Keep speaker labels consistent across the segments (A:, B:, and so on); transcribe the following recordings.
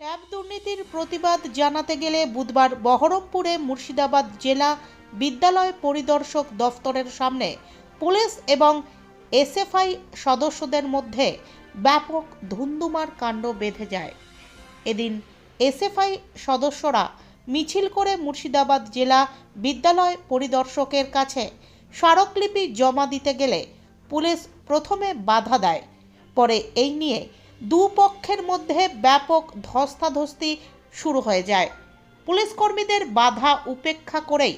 A: Tab দুর্নীতির প্রতিবাদ জানাতে গেলে বুধবার বহরমপুরে মুর্শিদাবাদ জেলা বিদ্যালয় পরিদর্শক দফতরের সামনে পুলিশ এবং এসএফআই সদস্যদের মধ্যে ব্যাপক ধুন্ধুমার কাণ্ড বেঁধে যায়। এদিন এসএফআই সদস্যরা মিছিল করে মুর্শিদাবাদ জেলা বিদ্যালয় পরিদর্শকের কাছে স্মারকলিপি জমা দিতে গেলে পুলিশ প্রথমে বাধা দেয়, পরে এই নিয়ে দুপক্ষের মধ্যে ব্যাপক ধস্তাধস্তি শুরু হয়ে যায়। পুলিশ কর্মীদের বাধা উপেক্ষা করেই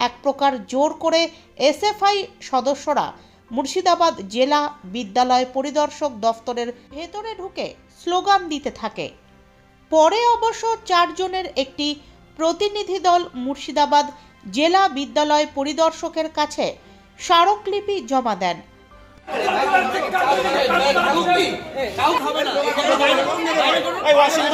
A: এক প্রকার জোর করে এসএফআই সদস্যরা মুর্শিদাবাদ জেলা বিদ্যালয় পরিদর্শক দফতরের ভেতরে ঢুকে স্লোগান দিতে থাকে। পরে অবশ্য চারজনের একটি প্রতিনিধি দল মুর্শিদাবাদ জেলা বিদ্যালয় পরিদর্শকের কাছে স্মারকলিপি জমা দেন।
B: এই ওয়াসিম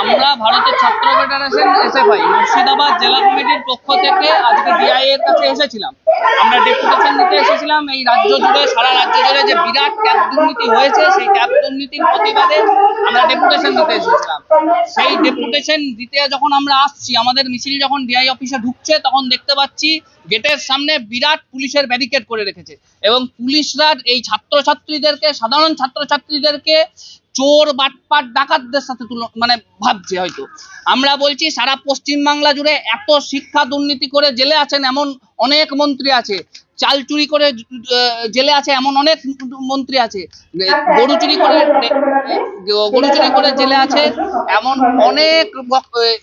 C: আমরা ভারতের ছাত্র ফেডারেশন এসএফআই, মুর্শিদাবাদ জেলা কমিটির পক্ষ থেকে আজকে ডিআই এর কাছে এসেছিলাম। আমরা ডেপুটেশন নিতে এসেছিলাম, এই রাজ্য জুড়ে, সারা রাজ্য জুড়ে যে বিরাট ট্যাব দুর্নীতি হয়েছে, সেই ট্যাব দুর্নীতির প্রতিবাদে আমরা ডেপুটেশন দিতে এসেছিলাম। সেই ডেপুটেশন দিতে যখন আমরা আসছি, আমাদের মিছিল যখন ডিআই অফিসে ঢুকছে, তখন দেখতে পাচ্ছি গেটের সামনে বিরাট পুলিশের ব্যারিকেড করে রেখেছে এবং পুলিশরা এই ছাত্রছাত্রীদেরকে, সাধারণ ছাত্রছাত্রীদেরকে চোর বাটপাট ডাকাতদের সাথে তুলনা মানে ভাবছে হয়তো। আমরা বলছি, সারা পশ্চিমবাংলা জুড়ে এত শিক্ষা দুর্নীতি করে জেলে আছেন এমন অনেক মন্ত্রী আছে চাল চুরি করে জেলে আছে এমন অনেক মন্ত্রী আছে। গরু চুরি করে গরু চুরি করে জেলে আছে এমন অনেক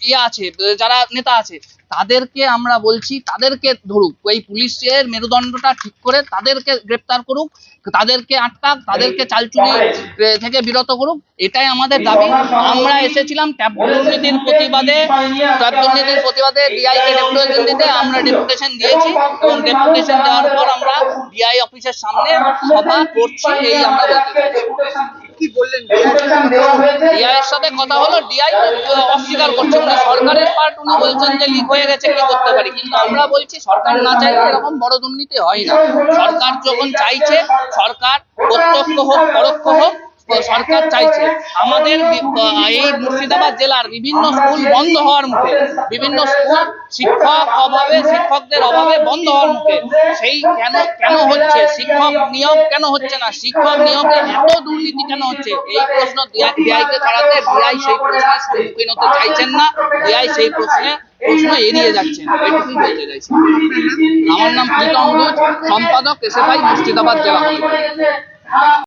C: ইয়ে আছে যারা নেতা আছে তাদেরকে আমরা বলছি তাদেরকে ধরুক এই পুলিশের মেরুদণ্ডটা ঠিক করে তাদেরকে গ্রেপ্তার করুক তাদেরকে আটকাক তাদেরকে চালচুরি এ, থেকে বিরত করুক এটাই আমাদের দাবি। আমরা এসেছিলাম ট্যাব দুর্নীতির প্রতিবাদে ট্যাব দুর্নীতির প্রতিবাদে ডিআই কে ডেপুটেশন দিতে আমরা ডেপুটেশন দিয়েছি এবং ডেপুটেশন দেওয়ার পর আমরা ডিআই অফিসের সামনে সভা করছি এই আমরা ডিআই এর সাথে কথা হলো ডিআই অস্বীকার করছে। উনি সরকারের পার্ট উনি বলছেন যে লিক হয়ে গেছে কি করতে পারি? কিন্তু আমরা বলছি সরকার না চাইলে এরকম বড় দুর্নীতি হয় না। সরকার যখন চাইছে সরকার প্রত্যক্ষ হোক পরোক্ষ হোক সরকার চাইছে। আমাদের এই মুর্শিদাবাদ জেলার বিভিন্ন স্কুল বন্ধ হওয়ার মুখে, বিভিন্ন স্কুল শিক্ষক অভাবে, শিক্ষকদের অভাবে বন্ধ হওয়ার মুখে, সেই কেন কেন হচ্ছে? শিক্ষক নিয়োগ কেন হচ্ছে না? শিক্ষক নিয়োগে এত দুর্নীতি কেন হচ্ছে? এই প্রশ্ন ডিআই কে করাতে ডিআই সেই প্রশ্নের সম্মুখীন হতে চাইছেন না ডিআই সেই প্রশ্নে প্রশ্ন এড়িয়ে যাচ্ছেন। এটুকুই বলতে চাইছি। আমার নাম প্রীতম সম্পাদক এসএফআই মুর্শিদাবাদ জেলা।